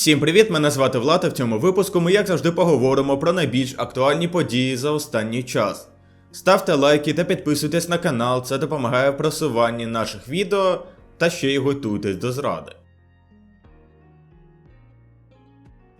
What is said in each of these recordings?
Всім привіт! Мене звати Влад, і в цьому випуску ми, як завжди, поговоримо про найбільш актуальні події за останній час. Ставте лайки та підписуйтесь на канал, це допомагає в просуванні наших відео та ще й готуйтесь до зради.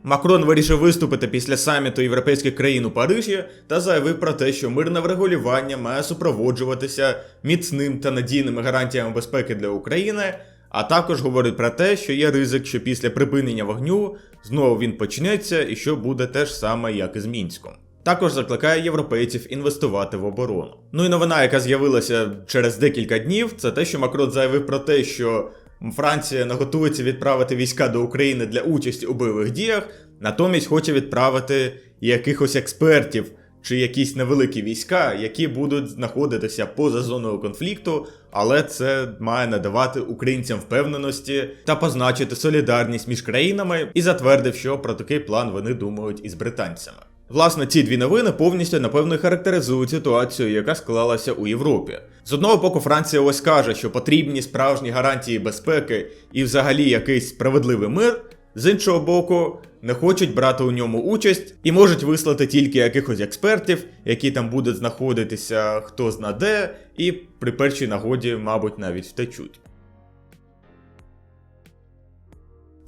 Макрон вирішив виступити після саміту європейських країн у Парижі та заявив про те, що мирне врегулювання має супроводжуватися міцним та надійними гарантіями безпеки для України, а також говорить про те, що є ризик, що після припинення вогню знову він почнеться і що буде те ж саме, як і з Мінськом. Також закликає європейців інвестувати в оборону. Ну і новина, яка з'явилася через декілька днів, це те, що Макрон заявив про те, що Франція не готується відправити війська до України для участі у бойових діях, натомість хоче відправити якихось експертів чи якісь невеликі війська, які будуть знаходитися поза зоною конфлікту, але це має надавати українцям впевненості та позначити солідарність між країнами і затвердив, що про такий план вони думають із британцями. Власне, ці дві новини повністю напевно характеризують ситуацію, яка склалася у Європі. З одного боку, Франція ось каже, що потрібні справжні гарантії безпеки і взагалі якийсь справедливий мир. З іншого боку, не хочуть брати у ньому участь і можуть вислати тільки якихось експертів, які там будуть знаходитися хто зна де, і при першій нагоді, мабуть, навіть втечуть.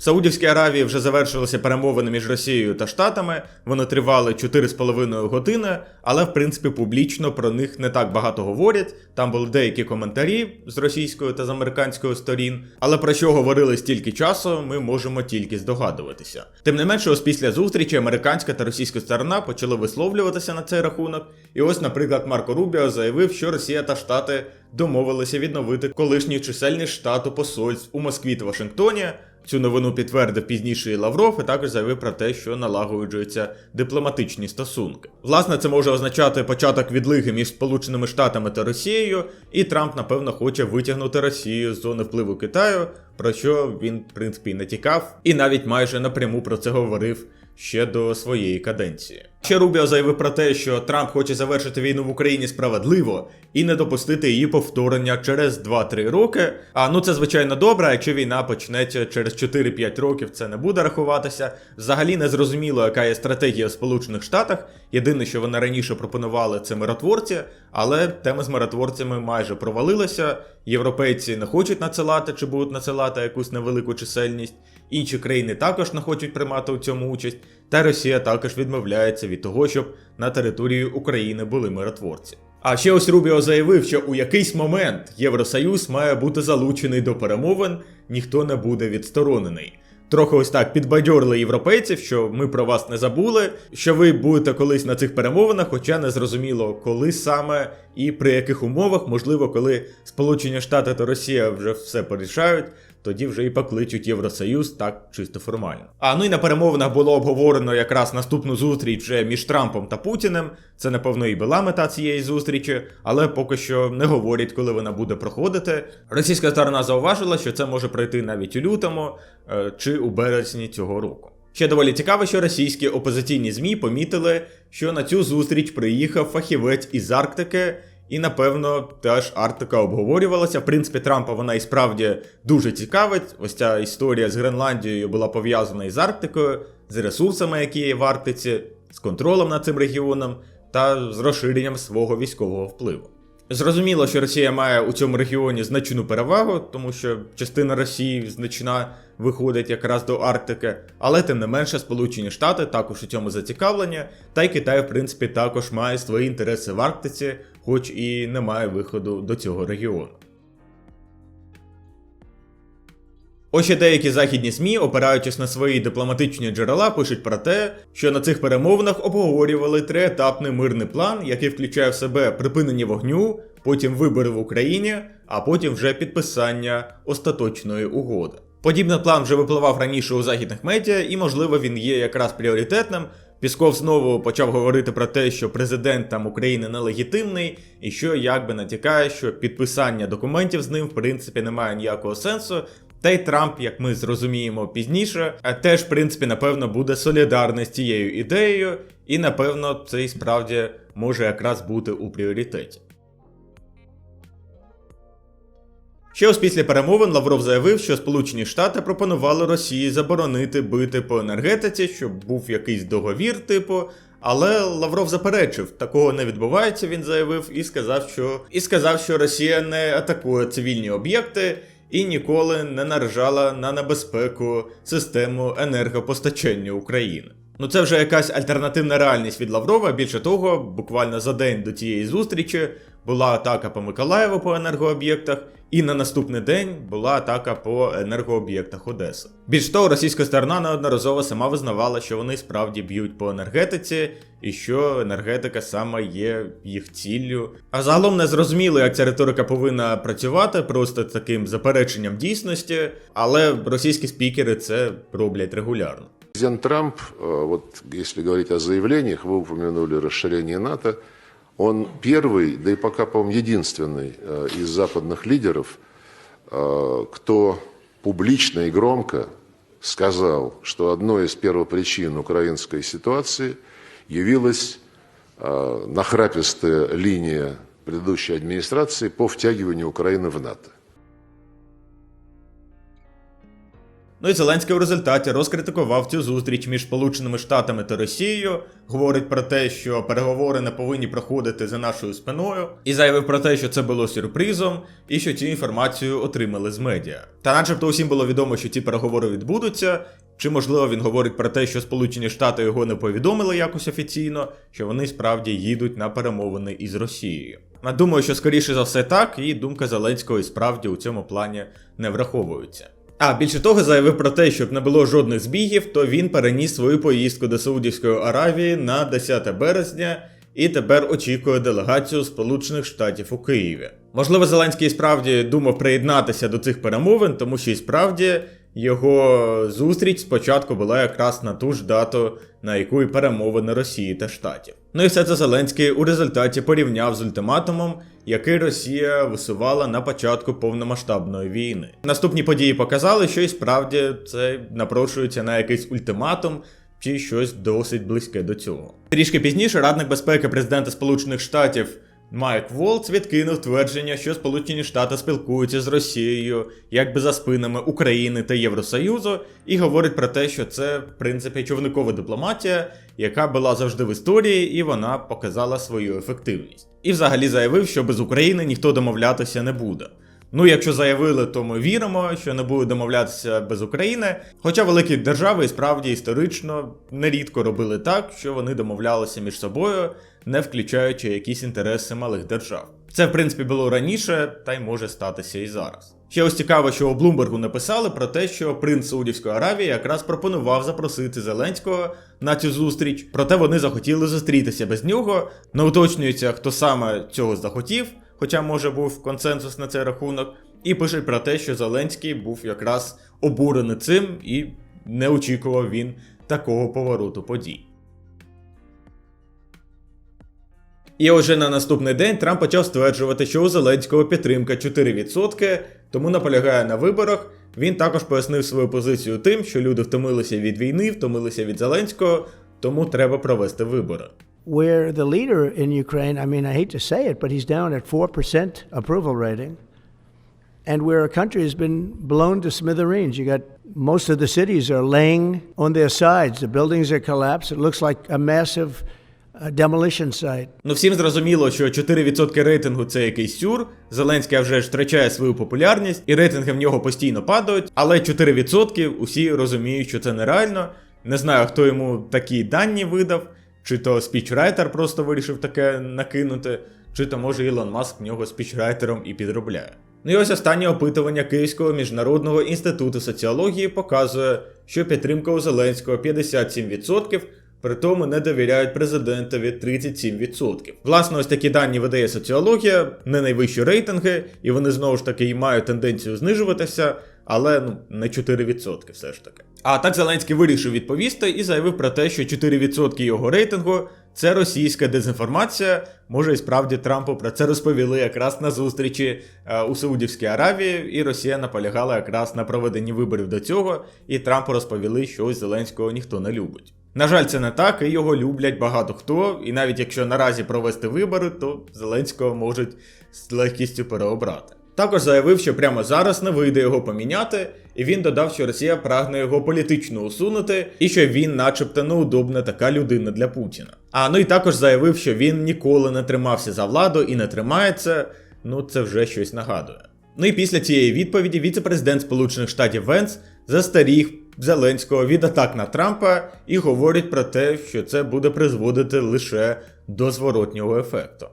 Саудівській Аравії вже завершилися перемовини між Росією та Штатами. Вони тривали 4,5 години, але в принципі публічно про них не так багато говорять. Там були деякі коментарі з російської та з американської сторін. Але про що говорили стільки часу, ми можемо тільки здогадуватися. Тим не менше, ось після зустрічі американська та російська сторона почали висловлюватися на цей рахунок. І ось, наприклад, Марко Рубіо заявив, що Росія та Штати домовилися відновити колишню чисельність штату посольств у Москві та Вашингтоні. Цю новину підтвердив пізніше і Лавров, і також заявив про те, що налагоджуються дипломатичні стосунки. Власне, це може означати початок відлиги між Сполученими Штатами та Росією, і Трамп, напевно, хоче витягнути Росію з зони впливу Китаю, про що він, в принципі, і не тікав, і навіть майже напряму про це говорив ще до своєї каденції. Ще Рубіо заявив про те, що Трамп хоче завершити війну в Україні справедливо і не допустити її повторення через 2-3 роки. А ну це звичайно добре. Якщо війна почнеться через 4-5 років, це не буде рахуватися. Взагалі не зрозуміло, яка є стратегія в Сполучених Штатах. Єдине, що вони раніше пропонували, це миротворці, але тема з миротворцями майже провалилася. Європейці не хочуть надсилати чи будуть надсилати якусь невелику чисельність. Інші країни також не хочуть приймати у цьому участь, та Росія також відмовляється від того, щоб на території України були миротворці. А ще ось Рубіо заявив, що у якийсь момент Євросоюз має бути залучений до перемовин, ніхто не буде відсторонений. Трохи ось так підбадьорили європейців, що ми про вас не забули, що ви будете колись на цих перемовинах, хоча не зрозуміло, коли саме і при яких умовах, можливо, коли Сполучені Штати та Росія вже все порішають, тоді вже і покличуть Євросоюз так чисто формально. А ну і на перемовинах було обговорено якраз наступну зустріч вже між Трампом та Путіним. Це, напевно, і була мета цієї зустрічі, але поки що не говорять, коли вона буде проходити. Російська сторона зауважила, що це може пройти навіть у лютому е, чи у березні цього року. Ще доволі цікаво, що російські опозиційні ЗМІ помітили, що на цю зустріч приїхав фахівець із Арктики. І напевно теж Арктика обговорювалася. В принципі, Трампа вона і справді дуже цікавить. Ось ця історія з Гренландією була пов'язана із Арктикою, з ресурсами, які є в Арктиці, з контролем над цим регіоном та з розширенням свого військового впливу. Зрозуміло, що Росія має у цьому регіоні значну перевагу, тому що частина Росії значна виходить якраз до Арктики, але тим не менше Сполучені Штати також у цьому зацікавлені, та й Китай, в принципі, також має свої інтереси в Арктиці, хоч і не має виходу до цього регіону. Ось ще деякі західні ЗМІ, опираючись на свої дипломатичні джерела, пишуть про те, що на цих перемовинах обговорювали триетапний мирний план, який включає в себе припинення вогню, потім вибори в Україні, а потім вже підписання остаточної угоди. Подібний план вже випливав раніше у західних медіа, і, можливо, він є якраз пріоритетним. Пісков знову почав говорити про те, що президент там України нелегітимний, і що якби натякає, що підписання документів з ним в принципі не має ніякого сенсу. Та й Трамп, як ми зрозуміємо пізніше, теж, в принципі, напевно, буде солідарний з цією ідеєю, і напевно це і справді може якраз бути у пріоритеті. Ще ось після перемовин Лавров заявив, що Сполучені Штати пропонували Росії заборонити бити по енергетиці, щоб був якийсь договір, типу. Але Лавров заперечив, такого не відбувається. Він заявив і сказав, що і сказав, що Росія не атакує цивільні об'єкти і ніколи не наражала на небезпеку систему енергопостачання України. Ну це вже якась альтернативна реальність від Лаврова. Більше того, буквально за день до цієї зустрічі була атака по Миколаєву по енергооб'єктах, і на наступний день була атака по енергооб'єктах Одеси. Більш того, російська сторона неодноразово сама визнавала, що вони справді б'ють по енергетиці, і що енергетика саме є їх ціллю. А загалом не зрозуміло, як ця риторика повинна працювати, просто таким запереченням дійсності, але російські спікери це роблять регулярно. Президент Трамп, э, вот если говорить о заявлениях, вы упомянули расширение НАТО, он первый, да и пока, по-моему, единственный э, из западных лидеров, э, кто публично и громко сказал, что одной из первопричин украинской ситуации явилась э, нахрапистая линия предыдущей администрации по втягиванию Украины в НАТО. Ну і Зеленський в результаті розкритикував цю зустріч між Сполученими Штатами та Росією, говорить про те, що переговори не повинні проходити за нашою спиною, і заявив про те, що це було сюрпризом, і що цю інформацію отримали з медіа. Та начебто усім було відомо, що ці переговори відбудуться. Чи можливо він говорить про те, що Сполучені Штати його не повідомили якось офіційно, що вони справді їдуть на перемовини із Росією. Я думаю, що скоріше за все так, і думка Зеленського і справді у цьому плані не враховується. А більше того, заявив про те, щоб не було жодних збігів, то він переніс свою поїздку до Саудівської Аравії на 10 березня і тепер очікує делегацію Сполучених Штатів у Києві. Можливо, Зеленський справді думав приєднатися до цих перемовин, тому що і справді його зустріч спочатку була якраз на ту ж дату, на яку і перемовини Росії та Штатів. Ну і все це Зеленський у результаті порівняв з ультиматумом, який Росія висувала на початку повномасштабної війни. Наступні події показали, що і справді це напрошується на якийсь ультиматум. Чи щось досить близьке до цього. Трішки пізніше радник безпеки президента Сполучених Штатів Майк Волц відкинув твердження, що Сполучені Штати спілкуються з Росією якби за спинами України та Євросоюзу, і говорить про те, що це в принципі човникова дипломатія, яка була завжди в історії, і вона показала свою ефективність. І взагалі заявив, що без України ніхто домовлятися не буде. Ну, якщо заявили, то ми віримо, що не будуть домовлятися без України. Хоча великі держави і справді історично нерідко робили так, що вони домовлялися між собою, не включаючи якісь інтереси малих держав. Це, в принципі, було раніше, та й може статися і зараз. Ще ось цікаво, що у Блумбергу написали про те, що принц Саудівської Аравії якраз пропонував запросити Зеленського на цю зустріч, проте вони захотіли зустрітися без нього. Не уточнюється, хто саме цього захотів хоча може був консенсус на цей рахунок, і пишуть про те, що Зеленський був якраз обурений цим і не очікував він такого повороту подій. І вже на наступний день Трамп почав стверджувати, що у Зеленського підтримка 4%, тому наполягає на виборах. Він також пояснив свою позицію тим, що люди втомилися від війни, втомилися від Зеленського, тому треба провести вибори. where the leader in Ukraine, I mean, I hate to say it, but he's down at 4% approval rating. And where a country has been blown to smithereens. You got most of the cities are laying on their sides. The buildings are collapsed. It looks like a massive uh. Ну всім зрозуміло, що 4% рейтингу це якийсь сюр. Зеленський вже ж втрачає свою популярність, і рейтинги в нього постійно падають. Але 4% усі розуміють, що це нереально. Не знаю, хто йому такі дані видав. Чи то спічрайтер просто вирішив таке накинути, чи то може Ілон Маск в нього спічрайтером і підробляє. Ну і ось останнє опитування Київського міжнародного інституту соціології показує, що підтримка у Зеленського 57%, при тому не довіряють президентові 37%. Власне, ось такі дані видає соціологія, не найвищі рейтинги, і вони знову ж таки мають тенденцію знижуватися, але ну не 4% все ж таки. А так Зеленський вирішив відповісти і заявив про те, що 4% його рейтингу це російська дезінформація. Може і справді Трампу про це розповіли якраз на зустрічі е, у Саудівській Аравії, і Росія наполягала якраз на проведенні виборів до цього, і Трампу розповіли, що ось Зеленського ніхто не любить. На жаль, це не так, і його люблять багато хто. І навіть якщо наразі провести вибори, то Зеленського можуть з легкістю переобрати. Також заявив, що прямо зараз не вийде його поміняти, і він додав, що Росія прагне його політично усунути, і що він, начебто, неудобна така людина для Путіна. А ну і також заявив, що він ніколи не тримався за владу і не тримається. Ну це вже щось нагадує. Ну і після цієї відповіді віце-президент Сполучених Штатів Венс застеріг Зеленського від атак на Трампа і говорить про те, що це буде призводити лише до зворотнього ефекту.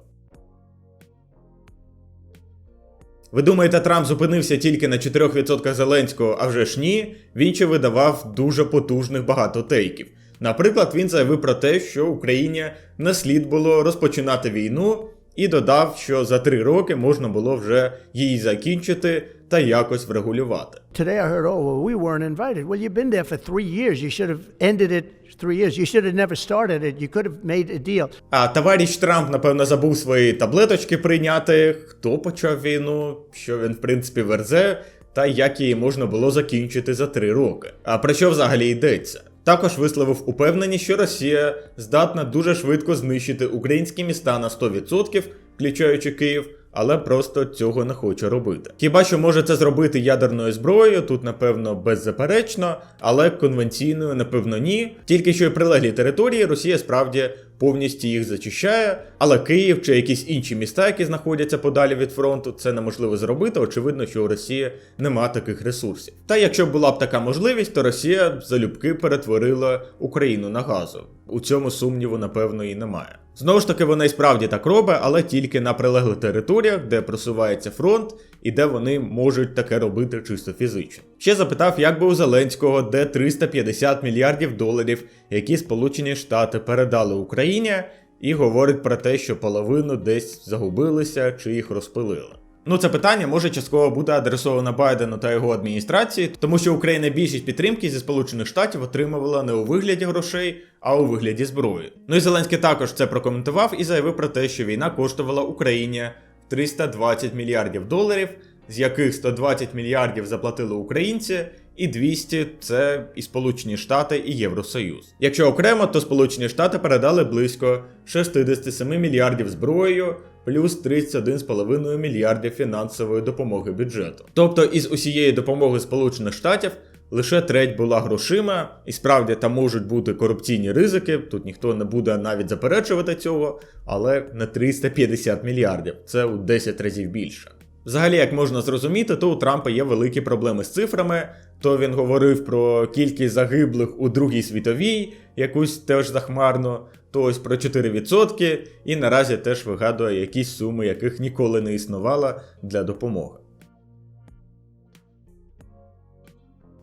Ви думаєте, Трамп зупинився тільки на 4% Зеленського, а вже ж ні, він ще видавав дуже потужних багато тейків. Наприклад, він заявив про те, що Україні не слід було розпочинати війну, і додав, що за три роки можна було вже її закінчити та якось врегулювати. Today I heard, oh, well, we weren't invited. Well, you've been there for three years. You should have ended it three years. You should have never started it. You could have made a deal. А товариш Трамп, напевно, забув свої таблеточки прийняти. Хто почав війну, що він, в принципі, верзе, та як її можна було закінчити за три роки. А про що взагалі йдеться? Також висловив упевненість, що Росія здатна дуже швидко знищити українські міста на 100%, включаючи Київ, але просто цього не хоче робити. Хіба що може це зробити ядерною зброєю, тут напевно беззаперечно, але конвенційною, напевно, ні. Тільки що й прилеглі території Росія справді повністю їх зачищає, але Київ чи якісь інші міста, які знаходяться подалі від фронту, це неможливо зробити. Очевидно, що у Росії нема таких ресурсів. Та якщо була б така можливість, то Росія залюбки перетворила Україну на газу. У цьому сумніву, напевно, і немає. Знову ж таки, вона і справді так робить, але тільки на прилеглих територіях, де просувається фронт, і де вони можуть таке робити чисто фізично. Ще запитав, як би у Зеленського, де 350 мільярдів доларів, які Сполучені Штати передали Україні, і говорить про те, що половину десь загубилися чи їх розпилили. Ну, це питання може частково бути адресовано Байдену та його адміністрації, тому що Україна більшість підтримки зі Сполучених Штатів отримувала не у вигляді грошей, а у вигляді зброї. Ну і Зеленський також це прокоментував і заявив про те, що війна коштувала Україні 320 мільярдів доларів, з яких 120 мільярдів заплатили українці, і 200 це і Сполучені Штати і Євросоюз. Якщо окремо, то Сполучені Штати передали близько 67 мільярдів зброєю, плюс 31,5 мільярдів фінансової допомоги бюджету. Тобто із усієї допомоги Сполучених Штатів лише треть була грошима, і справді там можуть бути корупційні ризики. Тут ніхто не буде навіть заперечувати цього, але на 350 мільярдів це у 10 разів більше. Взагалі, як можна зрозуміти, то у Трампа є великі проблеми з цифрами. То він говорив про кількість загиблих у Другій світовій, якусь теж захмарно, то ось про 4%, і наразі теж вигадує якісь суми, яких ніколи не існувало для допомоги.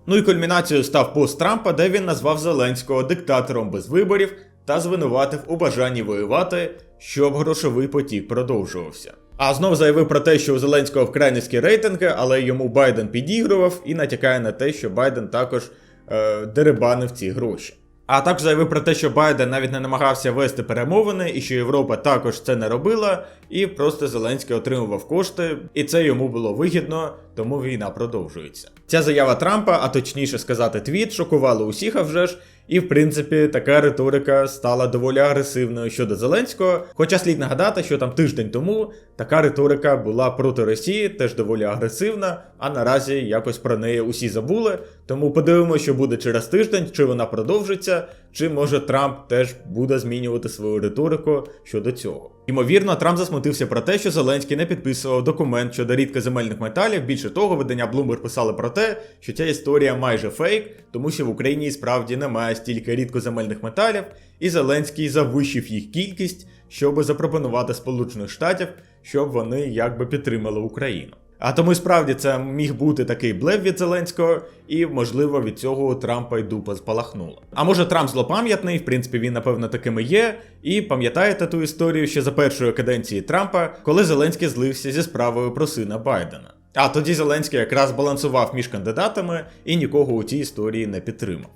Ну і кульмінацією став пост Трампа, де він назвав Зеленського диктатором без виборів та звинуватив у бажанні воювати, щоб грошовий потік продовжувався. А знов заявив про те, що у Зеленського вкрай низькі рейтинги, але йому Байден підігрував і натякає на те, що Байден також е, деребанив ці гроші. А також заявив про те, що Байден навіть не намагався вести перемовини, і що Європа також це не робила, і просто Зеленський отримував кошти, і це йому було вигідно, тому війна продовжується. Ця заява Трампа, а точніше сказати, твіт, шокувала усіх, а вже ж. І, в принципі, така риторика стала доволі агресивною щодо Зеленського. Хоча слід нагадати, що там тиждень тому така риторика була проти Росії, теж доволі агресивна, а наразі якось про неї усі забули. Тому подивимося, що буде через тиждень, чи вона продовжиться, чи може Трамп теж буде змінювати свою риторику щодо цього. Ймовірно, Трамп засмутився про те, що Зеленський не підписував документ щодо рідкоземельних металів. Більше того, видання Bloomberg писали про те, що ця історія майже фейк, тому що в Україні справді немає стільки рідкоземельних металів, і Зеленський завищив їх кількість, щоб запропонувати Сполучених Штатів, щоб вони якби підтримали Україну. А тому справді це міг бути такий блеф від Зеленського, і можливо від цього Трампа й дупа спалахнула. А може Трамп злопам'ятний, в принципі, він напевно таким і є. І пам'ятаєте ту історію ще за першої каденції Трампа, коли Зеленський злився зі справою про сина Байдена. А тоді Зеленський якраз балансував між кандидатами і нікого у цій історії не підтримав.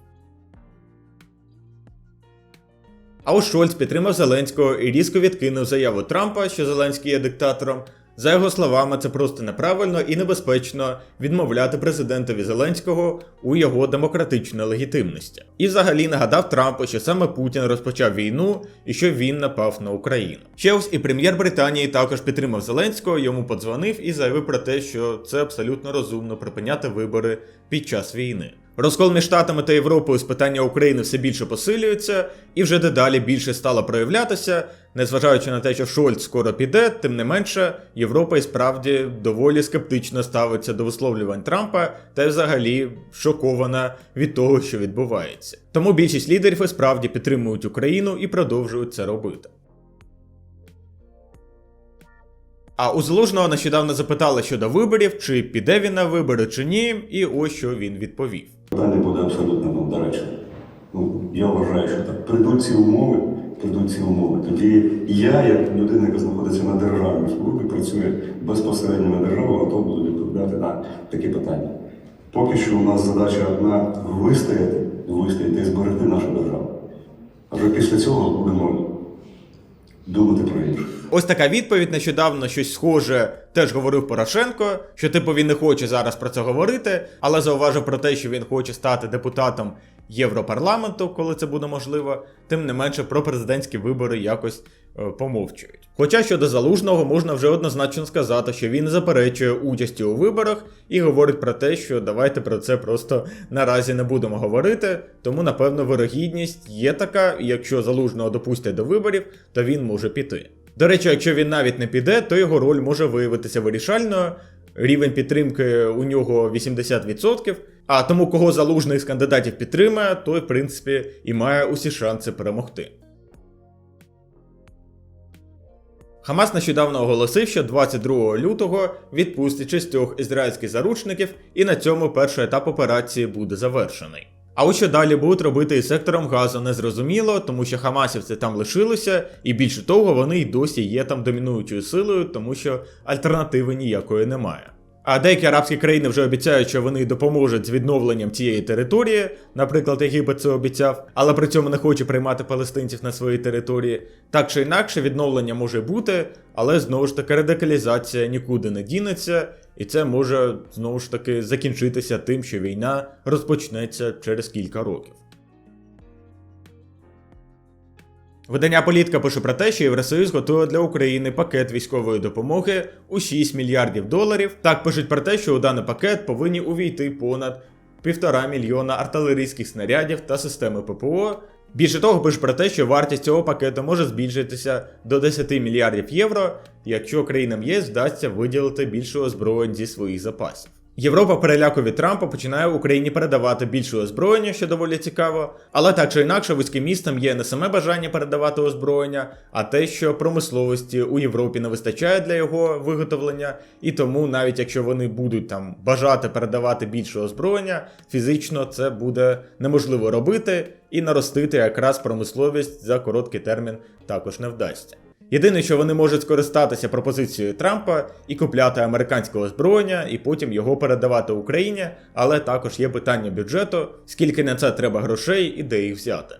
А ось Шольц підтримав Зеленського і різко відкинув заяву Трампа, що Зеленський є диктатором, За його словами, це просто неправильно і небезпечно відмовляти президентові Зеленського у його демократичній легітимності. І взагалі нагадав Трампу, що саме Путін розпочав війну і що він напав на Україну. Ще ось і прем'єр Британії також підтримав Зеленського, йому подзвонив і заявив про те, що це абсолютно розумно припиняти вибори під час війни. Розкол між Штатами та Європою з питання України все більше посилюється і вже дедалі більше стало проявлятися, незважаючи на те, що Шольц скоро піде, тим не менше, Європа і справді доволі скептично ставиться до висловлювань Трампа та взагалі шокована від того, що відбувається. Тому більшість лідерів і справді підтримують Україну і продовжують це робити. А у Залужного нещодавно запитали щодо виборів, чи піде він на вибори, чи ні, і ось що він відповів. Питання буде абсолютно ну, доречне. Ну, я вважаю, що так прийдуть ці умови, прийдуть ці умови. Тоді я, як людина, яка знаходиться на державній службі, працює безпосередньо на державу, готов буду відповідати на такі питання. Поки що у нас задача одна вистояти, вистояти і зберегти нашу державу. А вже після цього будемо думати про інше. Ось така відповідь нещодавно щось схоже теж говорив Порошенко, що типу він не хоче зараз про це говорити, але зауважив про те, що він хоче стати депутатом Європарламенту, коли це буде можливо. Тим не менше про президентські вибори якось е, помовчують. Хоча щодо залужного можна вже однозначно сказати, що він заперечує участі у виборах і говорить про те, що давайте про це просто наразі не будемо говорити. Тому, напевно, вирогідність є така, і якщо залужного допустять до виборів, то він може піти. До речі, якщо він навіть не піде, то його роль може виявитися вирішальною. Рівень підтримки у нього 80%. А тому, кого залужний з кандидатів підтримає, той, в принципі, і має усі шанси перемогти. Хамас нещодавно оголосив, що 22 лютого відпустить шістьох ізраїльських заручників, і на цьому перший етап операції буде завершений. А от що далі будуть робити із сектором газу, не зрозуміло, тому що хамасівці там лишилися, і більше того, вони й досі є там домінуючою силою, тому що альтернативи ніякої немає. А деякі арабські країни вже обіцяють, що вони допоможуть з відновленням цієї території, наприклад, Єгипет це обіцяв, але при цьому не хоче приймати палестинців на своїй території. Так чи інакше, відновлення може бути, але знову ж таки радикалізація нікуди не дінеться, і це може знову ж таки закінчитися тим, що війна розпочнеться через кілька років. Видання Політка пише про те, що Євросоюз готує для України пакет військової допомоги у 6 мільярдів доларів. Так пишуть про те, що у даний пакет повинні увійти понад півтора мільйона артилерійських снарядів та системи ППО. Більше того, пише про те, що вартість цього пакету може збільшитися до 10 мільярдів євро, якщо країнам ЄС вдасться виділити більше озброєнь зі своїх запасів. Європа переляку від Трампа починає Україні передавати більше озброєння, що доволі цікаво. Але так чи інакше, вузьким містом є не саме бажання передавати озброєння, а те, що промисловості у Європі не вистачає для його виготовлення, і тому, навіть якщо вони будуть там бажати передавати більше озброєння, фізично це буде неможливо робити, і наростити якраз промисловість за короткий термін також не вдасться. Єдине, що вони можуть скористатися пропозицією Трампа і купляти американське озброєння, і потім його передавати Україні, але також є питання бюджету, скільки на це треба грошей і де їх взяти.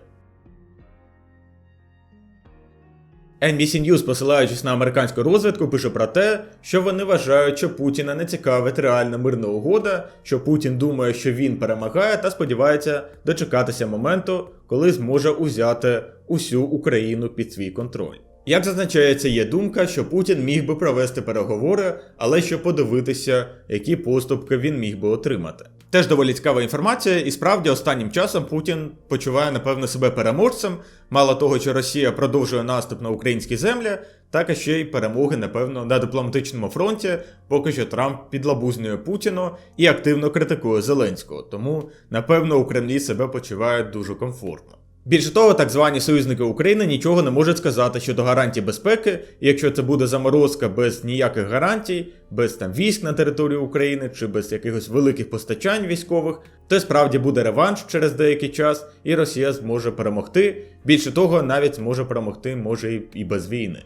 NBC News, посилаючись на американську розвідку, пише про те, що вони вважають, що Путіна не цікавить реальна мирна угода, що Путін думає, що він перемагає, та сподівається дочекатися моменту, коли зможе узяти усю Україну під свій контроль. Як зазначається, є думка, що Путін міг би провести переговори, але щоб подивитися, які поступки він міг би отримати. Теж доволі цікава інформація, і справді останнім часом Путін почуває, напевно, себе переможцем. Мало того, що Росія продовжує наступ на українські землі, так і ще й перемоги, напевно, на дипломатичному фронті, поки що Трамп підлабузнює Путіну і активно критикує Зеленського. Тому, напевно, у Кремлі себе почуває дуже комфортно. Більше того, так звані союзники України нічого не можуть сказати щодо гарантій безпеки, якщо це буде заморозка без ніяких гарантій, без там військ на території України чи без якихось великих постачань військових, то справді буде реванш через деякий час, і Росія зможе перемогти. Більше того, навіть зможе перемогти може і без війни.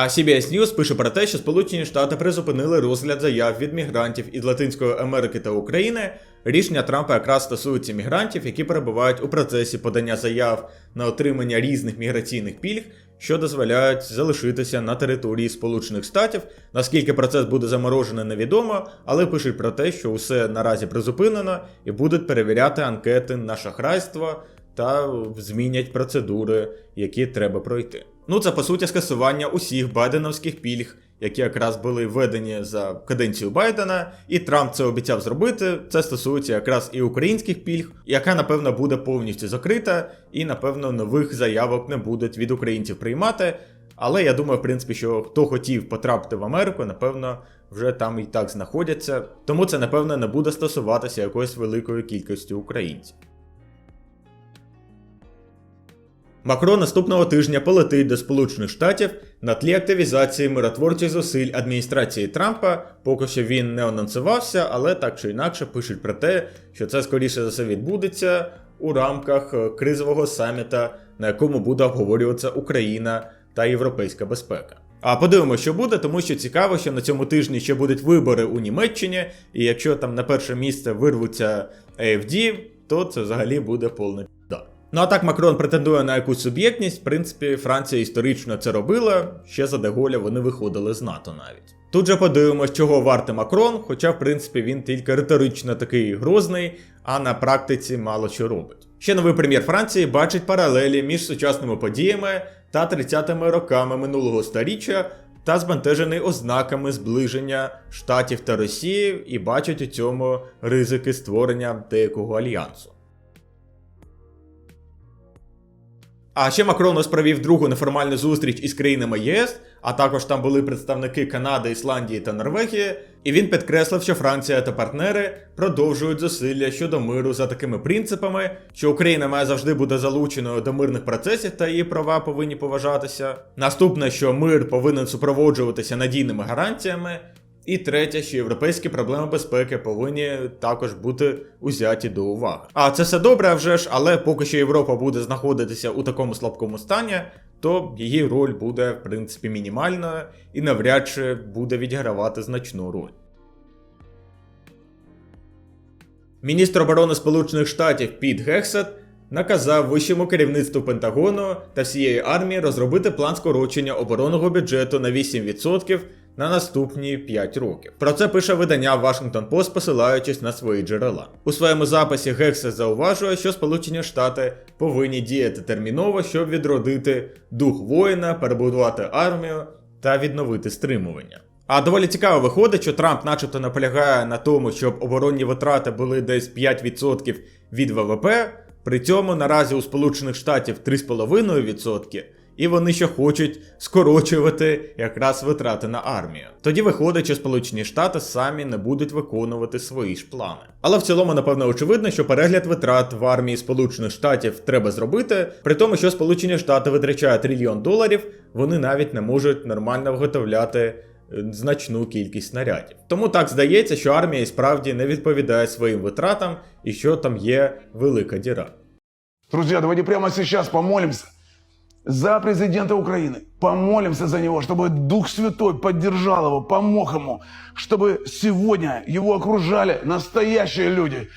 А CBS News пише про те, що Сполучені Штати призупинили розгляд заяв від мігрантів із Латинської Америки та України. Рішення Трампа якраз стосується мігрантів, які перебувають у процесі подання заяв на отримання різних міграційних пільг що дозволяють залишитися на території Сполучених Штатів. Наскільки процес буде заморожений, невідомо, але пишуть про те, що усе наразі призупинено і будуть перевіряти анкети на шахрайство та змінять процедури, які треба пройти. Ну це по суті скасування усіх байденовських пільг, які якраз були введені за каденцію Байдена, і Трамп це обіцяв зробити. Це стосується якраз і українських пільг, яка напевно буде повністю закрита, і напевно нових заявок не будуть від українців приймати. Але я думаю, в принципі, що хто хотів потрапити в Америку, напевно, вже там і так знаходяться. Тому це, напевно, не буде стосуватися якоїсь великої кількості українців. Макрон наступного тижня полетить до Сполучених Штатів на тлі активізації миротворчих зусиль адміністрації Трампа. Поки що він не анонсувався, але так чи інакше пишуть про те, що це скоріше за все відбудеться у рамках е, кризового саміта, на якому буде обговорюватися Україна та європейська безпека. А подивимося, що буде, тому що цікаво, що на цьому тижні ще будуть вибори у Німеччині, і якщо там на перше місце вирвуться AFD, то це взагалі буде повний. Ну а так Макрон претендує на якусь суб'єктність. В принципі, Франція історично це робила. Ще за Деголя вони виходили з НАТО навіть. Тут же подивимось, чого вартий Макрон, хоча, в принципі, він тільки риторично такий грозний, а на практиці мало що робить. Ще новий прем'єр Франції бачить паралелі між сучасними подіями та 30-ми роками минулого століття та збентежений ознаками зближення Штатів та Росії і бачить у цьому ризики створення деякого альянсу. А ще Макрон ось провів другу неформальну зустріч із країнами ЄС, а також там були представники Канади, Ісландії та Норвегії. І він підкреслив, що Франція та партнери продовжують зусилля щодо миру за такими принципами, що Україна має завжди бути залученою до мирних процесів та її права повинні поважатися. Наступне, що мир повинен супроводжуватися надійними гарантіями. І третє, що європейські проблеми безпеки повинні також бути узяті до уваги. А це все добре, вже ж, але поки що Європа буде знаходитися у такому слабкому стані, то її роль буде в принципі мінімальною і навряд чи буде відігравати значну роль. Міністр оборони Сполучених Штатів Піт Гексет наказав вищому керівництву Пентагону та всієї армії розробити план скорочення оборонного бюджету на 8% на наступні 5 років. Про це пише видання Washington Post, посилаючись на свої джерела. У своєму записі Гексет зауважує, що Сполучені Штати повинні діяти терміново, щоб відродити дух воїна, перебудувати армію та відновити стримування. А доволі цікаво виходить, що Трамп, начебто, наполягає на тому, щоб оборонні витрати були десь 5% від ВВП. При цьому наразі у Сполучених Штатів 3,5%, і вони ще хочуть скорочувати якраз витрати на армію. Тоді виходить, що Сполучені Штати самі не будуть виконувати свої ж плани. Але в цілому, напевно, очевидно, що перегляд витрат в армії Сполучених Штатів треба зробити, при тому, що Сполучені Штати витрачають трильйон доларів, вони навіть не можуть нормально виготовляти е, значну кількість снарядів. Тому так здається, що армія справді не відповідає своїм витратам і що там є велика діра. Друзья, давайте прямо сейчас помолимся за президента Украины. Помолимся за него, чтобы Дух Святой поддержал его, помог ему, чтобы сегодня его окружали настоящие люди,